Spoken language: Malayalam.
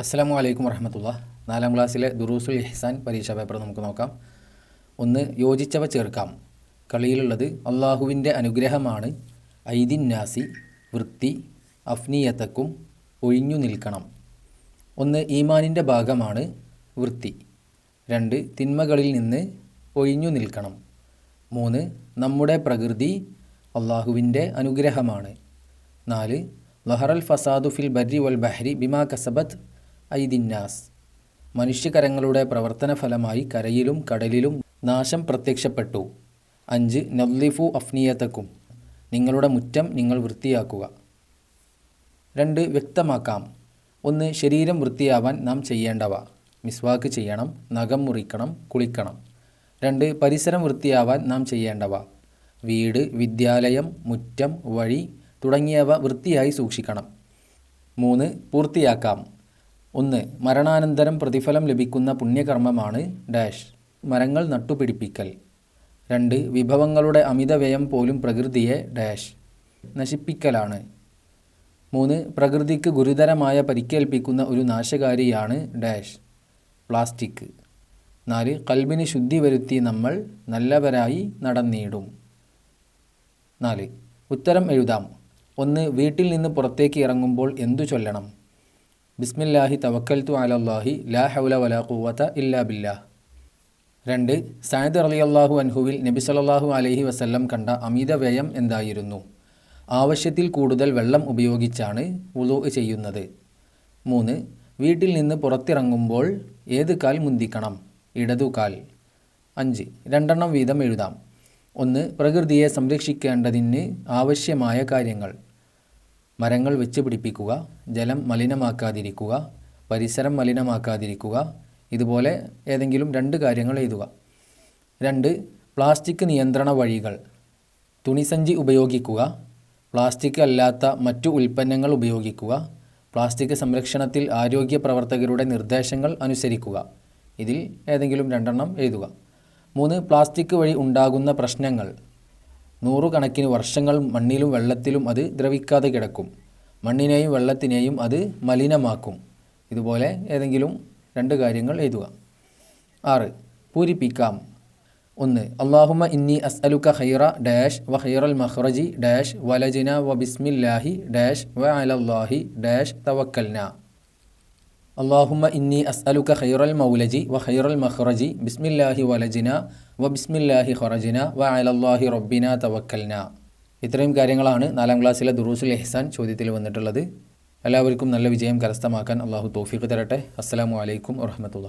അസ്സാം വലൈക്കും വർഹമത്തുള്ള നാലാം ക്ലാസ്സിലെ ദുറൂസുൽ ഇഹ്സാൻ പരീക്ഷാ പേപ്പർ നമുക്ക് നോക്കാം. ഒന്ന് യോജിച്ചവ ചേർക്കാം. കളിയിലുള്ളത് അള്ളാഹുവിന്റെ അനുഗ്രഹമാണ്. ഐദിൻ നാസി വൃത്തി അഫ്നീയത്തക്കും ഒഴിഞ്ഞു നിൽക്കണം. ഒന്ന് ഈമാനിന്റെ ഭാഗമാണ് വൃത്തി. രണ്ട് തിന്മകളിൽ നിന്ന് ഒഴിഞ്ഞു നിൽക്കണം. മൂന്ന് നമ്മുടെ പ്രകൃതി അള്ളാഹുവിന്റെ അനുഗ്രഹമാണ്. നാല് ലഹറൽ ഫസാദു ഫിൽ ബരി വൽ ബഹ്രി ബിമാ കസബത്ത് ഐദിന്നാസ് മനുഷ്യകരങ്ങളുടെ പ്രവർത്തന ഫലമായി കരയിലും കടലിലും നാശം പ്രത്യക്ഷപ്പെട്ടു. അഞ്ച് നദ്ലിഫു അഫ്നിയത്തക്കും നിങ്ങളുടെ മുറ്റം നിങ്ങൾ വൃത്തിയാക്കുക. രണ്ട് വ്യക്തമാക്കാം. ഒന്ന് ശരീരം വൃത്തിയാവാൻ നാം ചെയ്യേണ്ടവ. മിസ്വാക്ക് ചെയ്യണം നഖം മുറിക്കണം കുളിക്കണം. രണ്ട് പരിസരം വൃത്തിയാവാൻ നാം ചെയ്യേണ്ടവ. വീട് വിദ്യാലയം മുറ്റം വഴി തുടങ്ങിയവ വൃത്തിയായി സൂക്ഷിക്കണം. മൂന്ന് പൂർത്തിയാക്കാം. ഒന്ന് മരണാനന്തരം പ്രതിഫലം ലഭിക്കുന്ന പുണ്യകർമ്മമാണ് ഡാഷ് മരങ്ങൾ നട്ടുപിടിപ്പിക്കൽ. രണ്ട് വിഭവങ്ങളുടെ അമിതവ്യയം പോലും പ്രകൃതിയെ ഡാഷ് നശിപ്പിക്കലാണ്. മൂന്ന് പ്രകൃതിക്ക് ഗുരുതരമായ പരിക്കേൽപ്പിക്കുന്ന ഒരു നാശകാരിയാണ് ഡാഷ് പ്ലാസ്റ്റിക്. നാല് കൽബിന് ശുദ്ധി വരുത്തി നമ്മൾ നല്ലവരായി നടന്നിടും. നാല് ഉത്തരം എഴുതാം. ഒന്ന് വീട്ടിൽ നിന്ന് പുറത്തേക്ക് ഇറങ്ങുമ്പോൾ എന്തു ചൊല്ലണം? ബിസ്മില്ലാഹി തവക്കൽത്തു അലല്ലാഹി ലാ ഹൗല വലാ കൂവത്ത ഇല്ലാ ബില്ലാഹ് രണ്ട് സയദ് അള്ളാഹു അൻഹുവിൽ നബി സല്ലല്ലാഹു അലഹി വസല്ലം കണ്ട അമിത വ്യയം എന്തായിരുന്നു? ആവശ്യത്തിൽ കൂടുതൽ വെള്ളം ഉപയോഗിച്ചാണ് ഉളു ചെയ്യുന്നത്. മൂന്ന് വീട്ടിൽ നിന്ന് പുറത്തിറങ്ങുമ്പോൾ ഏത് കാൽ മുന്തിക്കണം? ഇടതുകാൽ അഞ്ച് രണ്ടെണ്ണം വീതം എഴുതാം. ഒന്ന് പ്രകൃതിയെ സംരക്ഷിക്കേണ്ടതിന് ആവശ്യമായ കാര്യങ്ങൾ. മരങ്ങൾ വെച്ച് പിടിപ്പിക്കുക ജലം മലിനമാക്കാതിരിക്കുക പരിസരം മലിനമാക്കാതിരിക്കുക ഇതുപോലെ ഏതെങ്കിലും രണ്ട് കാര്യങ്ങൾ എഴുതുക. രണ്ട് പ്ലാസ്റ്റിക് നിയന്ത്രണ വഴികൾ. തുണിസഞ്ചി ഉപയോഗിക്കുക പ്ലാസ്റ്റിക് അല്ലാത്ത മറ്റു ഉൽപ്പന്നങ്ങൾ ഉപയോഗിക്കുക പ്ലാസ്റ്റിക് സംരക്ഷണത്തിൽ ആരോഗ്യ പ്രവർത്തകരുടെ നിർദ്ദേശങ്ങൾ അനുസരിക്കുക. ഇതിൽ ഏതെങ്കിലും രണ്ടെണ്ണം എഴുതുക. മൂന്ന് പ്ലാസ്റ്റിക് വഴി ഉണ്ടാകുന്ന പ്രശ്നങ്ങൾ. നൂറുകണക്കിന് വർഷങ്ങൾ മണ്ണിലും വെള്ളത്തിലും അത് ദ്രവിക്കാതെ കിടക്കും. മണ്ണിനെയും വെള്ളത്തിനെയും അത് മലിനമാക്കും. ഇതുപോലെ ഏതെങ്കിലും രണ്ട് കാര്യങ്ങൾ എഴുതുക. ആറ് പൂരിപ്പിക്കാം. ഒന്ന് അള്ളാഹുമ ഇന്നി അസ്അലുക ഹൈറ ഡാഷ് വ ഹൈറൽ മഹ്റജി ഡാഷ് വലജിന വ ബിസ്മില്ലാഹി ഡാഷ് വ അലല്ലാഹി ഡാഷ് തവക്കൽന. അള്ളാഹുമ ഇന്നി അസ്അലുക ഖൈറൽ മൗലജി വ ഖൈറൽ മഹ്റജി ബിസ്മില്ലാഹി വലജിന വ ബിസ്മില്ലാഹി ഖറജിന വ അലല്ലാഹി റബ്ബിന തവക്കൽന. ഇത്രയും കാര്യങ്ങളാണ് നാലാം ക്ലാസ്സിലെ ദുറൂസുൽ എഹ്സാൻ ചോദ്യത്തിൽ വന്നിട്ടുള്ളത്. എല്ലാവർക്കും നല്ല വിജയം കരസ്ഥമാക്കാൻ അള്ളാഹു തോഫിക്ക് തരട്ടെ. അസ്സാം വലൈക്കും വറഹമത്തുള്ള